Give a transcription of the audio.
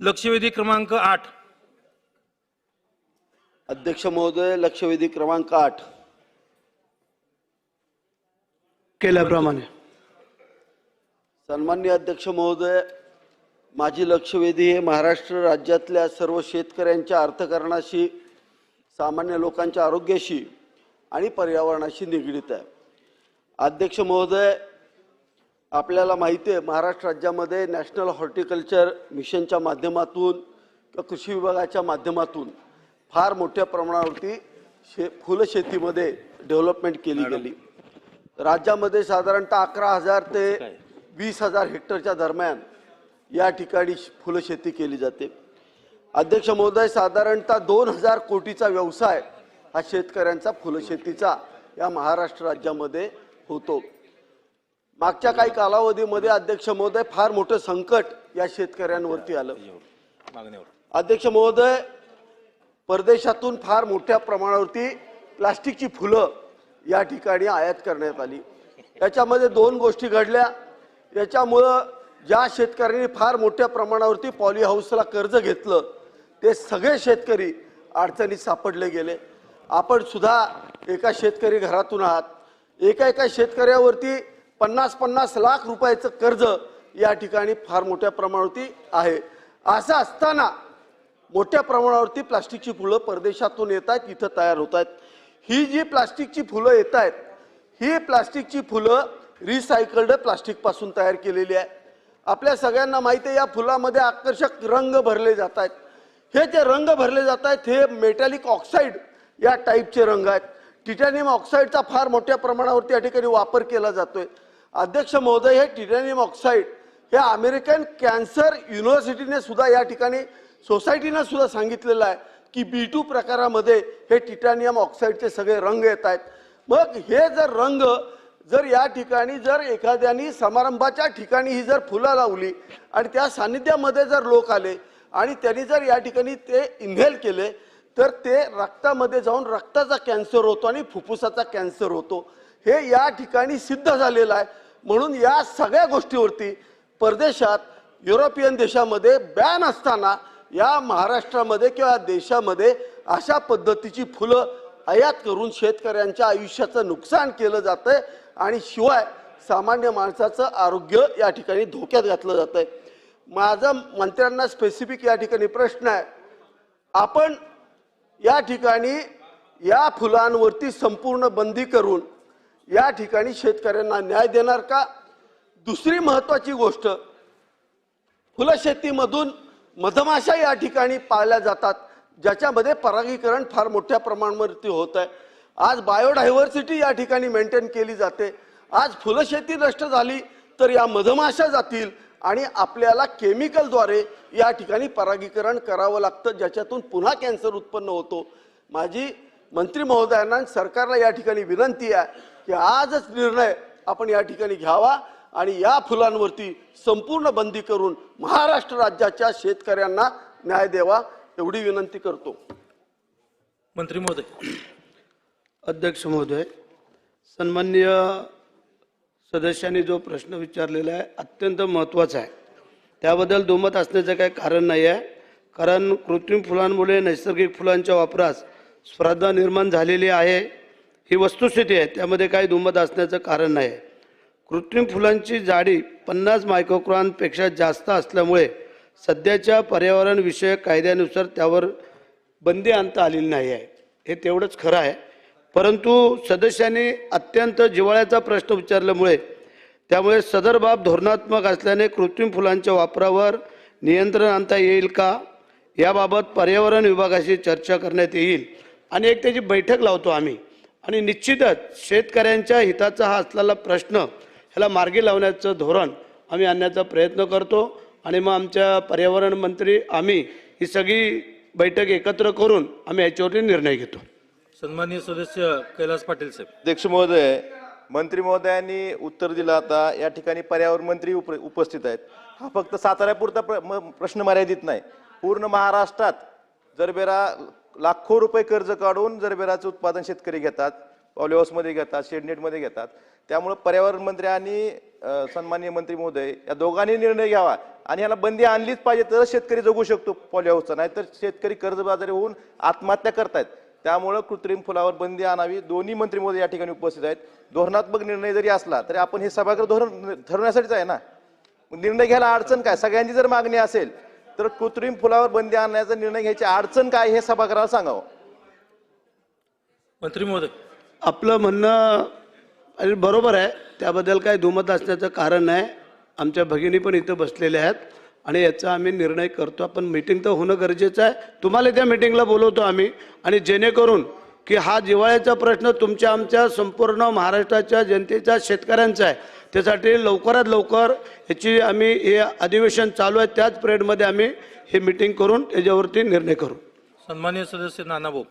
लक्षवेधी क्रमांक आठ. अध्यक्ष महोदय लक्षवेधी क्रमांक आठ. केल्याप्रमाणे. सन्मान्य अध्यक्ष महोदय माझी लक्षवेधी हे महाराष्ट्र राज्यातल्या सर्व शेतकऱ्यांच्या अर्थकारणाशी सामान्य लोकांच्या आरोग्याशी आणि पर्यावरणाशी निगडीत आहे. अध्यक्ष महोदय आपल्याला माहिती आहे महाराष्ट्र राज्यामध्ये नॅशनल हॉर्टिकल्चर मिशनच्या माध्यमातून किंवा कृषी विभागाच्या माध्यमातून फार मोठ्या प्रमाणावरती शे फुलशेतीमध्ये डेव्हलपमेंट केली गेली. राज्यामध्ये साधारणतः अकरा हजार ते वीस हजार हेक्टरच्या दरम्यान या ठिकाणी फुलशेती केली जाते. अध्यक्ष महोदय साधारणतः दोन हजार कोटीचा व्यवसाय हा शेतकऱ्यांचा फुलशेतीचा या महाराष्ट्र राज्यामध्ये होतो. मागच्या काही कालावधीमध्ये अध्यक्ष महोदय फार मोठं संकट या शेतकऱ्यांवरती आलं. अध्यक्ष महोदय परदेशातून फार मोठ्या प्रमाणावरती प्लास्टिकची फुलं या ठिकाणी आयात करण्यात आली. याच्यामध्ये दोन गोष्टी घडल्या. याच्यामुळं ज्या शेतकऱ्यांनी फार मोठ्या प्रमाणावरती पॉली हाऊसला कर्ज घेतलं ते सगळे शेतकरी अडचणीत सापडले गेले. आपण सुद्धा एका शेतकरी घरातून आहात. एका एका शेतकऱ्यावरती पन्नास पन्नास लाख रुपयाचं कर्ज या ठिकाणी फार मोठ्या प्रमाणावरती आहे. असं असताना मोठ्या प्रमाणावरती प्लास्टिकची फुलं परदेशातून येत आहेत इथं तयार होत आहेत ही जी प्लास्टिकची फुलं येत आहेत ही प्लास्टिकची फुलं रिसायकल्ड प्लास्टिकपासून तयार केलेली आहे आपल्या सगळ्यांना माहिती आहे या फुलामध्ये आकर्षक रंग भरले जात आहेत हे जे रंग भरले जात आहेत हे मेटॅलिक ऑक्साईड या टाईपचे रंग आहेत. टिटॅनियम ऑक्साईडचा फार मोठ्या प्रमाणावरती या ठिकाणी वापर केला जातोय. अध्यक्ष महोदय हे टिटॅनियम ऑक्साईड हे अमेरिकन कॅन्सर युनिव्हर्सिटीने सुद्धा या ठिकाणी सोसायटीनं सुद्धा सांगितलेलं आहे की बी टू प्रकारामध्ये हे टिटॅनियम ऑक्साईडचे सगळे रंग येत आहेत. मग हे जर रंग जर या ठिकाणी जर एखाद्यानी समारंभाच्या ठिकाणी ही जर फुलं लावली आणि त्या सान्निध्यामध्ये जर लोक आले आणि त्यांनी जर या ठिकाणी ते इन्हेल केले तर ते रक्तामध्ये जाऊन रक्ताचा कॅन्सर होतो आणि फुफ्फुसाचा कॅन्सर होतो. हे या ठिकाणी सिद्ध झालेलं आहे. म्हणून या सगळ्या गोष्टीवरती परदेशात युरोपियन देशामध्ये बॅन असताना या महाराष्ट्रामध्ये किंवा देशामध्ये अशा पद्धतीची फुलं आयात करून शेतकऱ्यांच्या आयुष्याचं नुकसान केलं जातं आहे आणि शिवाय सामान्य माणसाचं आरोग्य या ठिकाणी धोक्यात घातलं जातं आहे माझा मंत्र्यांना स्पेसिफिक या ठिकाणी प्रश्न आहे. आपण या ठिकाणी या फुलांवरती संपूर्ण बंदी करून या ठिकाणी शेतकऱ्यांना न्याय देणार का? दुसरी महत्वाची गोष्ट फुलशेतीमधून मधमाशा या ठिकाणी पाळल्या जातात ज्याच्यामध्ये परागीकरण फार मोठ्या प्रमाणावरती होत आहे. आज बायोडायव्हर्सिटी या ठिकाणी मेंटेन केली जाते. आज फुलशेती नष्ट झाली तर या मधमाशा जातील आणि आपल्याला केमिकलद्वारे या ठिकाणी परागीकरण करावं लागतं ज्याच्यातून पुन्हा कॅन्सर उत्पन्न होतो. माझी मंत्री महोदयांना सरकारला या ठिकाणी विनंती आहे की आजच निर्णय आपण या ठिकाणी घ्यावा आणि या फुलांवरती संपूर्ण बंदी करून महाराष्ट्र राज्याच्या शेतकऱ्यांना न्याय द्यावा एवढी विनंती करतो. मंत्री महोदय. अध्यक्ष महोदय सन्माननीय सदस्यांनी जो प्रश्न विचारलेला आहे अत्यंत महत्त्वाचा आहे. त्याबद्दल दुमत असण्याचं काही कारण नाही आहे. कारण कृत्रिम फुलांमुळे नैसर्गिक फुलांच्या वापरास स्पर्धा निर्माण झालेली आहे. ही वस्तुस्थिती आहे. त्यामध्ये काही दुमत असण्याचं कारण नाही. आहे कृत्रिम फुलांची जाडी पन्नास मायक्रोक्रॉनपेक्षा जास्त असल्यामुळे सध्याच्या पर्यावरणविषयक कायद्यानुसार त्यावर बंदी आणता आलेली नाही आहे. हे तेवढंच खरं आहे. परंतु सदस्यांनी अत्यंत जिव्हाळ्याचा प्रश्न विचारल्यामुळे त्यामुळे सदर बाब धोरणात्मक असल्याने कृत्रिम फुलांच्या वापरावर नियंत्रण आणता येईल का? याबाबत पर्यावरण विभागाशी चर्चा करण्यात येईल. आणि एक त्याची बैठक लावतो आम्ही. आणि निश्चितच शेतकऱ्यांच्या हिताचा हा असलेला प्रश्न ह्याला मार्गी लावण्याचं धोरण आम्ही आणण्याचा प्रयत्न करतो. आणि मग आमच्या पर्यावरण मंत्री आम्ही ही सगळी बैठक एकत्र करून आम्ही याच्यावरती निर्णय घेतो. सन्माननीय सदस्य कैलास पाटील साहेब. अध्यक्ष महोदय मंत्री महोदयांनी उत्तर दिलं आता. या ठिकाणी पर्यावरण मंत्री उप उपस्थित आहेत. हा फक्त साताऱ्यापुरता प्र म- प्रश्न मर्यादित नाही. पूर्ण महाराष्ट्रात जरबेरा लाखो रुपये कर्ज काढून जरबेराचं उत्पादन शेतकरी घेतात पॉलिहाऊसमध्ये घेतात शेडनेटमध्ये घेतात त्यामुळं पर्यावरण मंत्री आणि सन्मान्य सन्माननीय मंत्री महोदय या दोघांनी निर्णय घ्यावा आणि याला बंदी आणलीच पाहिजे तरच शेतकरी जगू शकतो पॉलिहाऊसचा नाहीतर शेतकरी कर्जबाजारी होऊन आत्महत्या करतायत. त्यामुळं कृत्रिम फुलावर बंदी आणावी. दोन्ही मंत्री महोदय या ठिकाणी उपस्थित आहेत. धोरणात्मक निर्णय जरी असला तरी आपण हे सभागृह धोरण ठरवण्यासाठीच आहे ना? निर्णय घ्यायला अडचण काय? सगळ्यांची जर मागणी असेल तर कृत्रिम फुलावर बंदी आणण्याचा निर्णय घ्यायची अडचण काय हे सभागृहाला सांगावं. मंत्री महोदय. आपलं म्हणणं आणि बरोबर आहे. त्याबद्दल काही दुमत असण्याचं कारण नाही. आमच्या भगिनी पण इथं बसलेल्या आहेत आणि याचा आम्ही निर्णय करतो. आपण मीटिंग तर होणं गरजेचं आहे. तुम्हाला त्या मीटिंगला बोलवतो आम्ही. आणि जेणेकरून की हा जिवाळ्याचा प्रश्न तुमच्या आमच्या संपूर्ण महाराष्ट्राच्या जनतेच्या शेतकऱ्यांचा आहे. त्यासाठी लवकरात लवकर याची आम्ही हे अधिवेशन चालू आहे. त्याच पिरियडमध्ये आम्ही हे मीटिंग करून त्याच्यावरती निर्णय करू. सन्मान्य सदस्य नाना भाऊ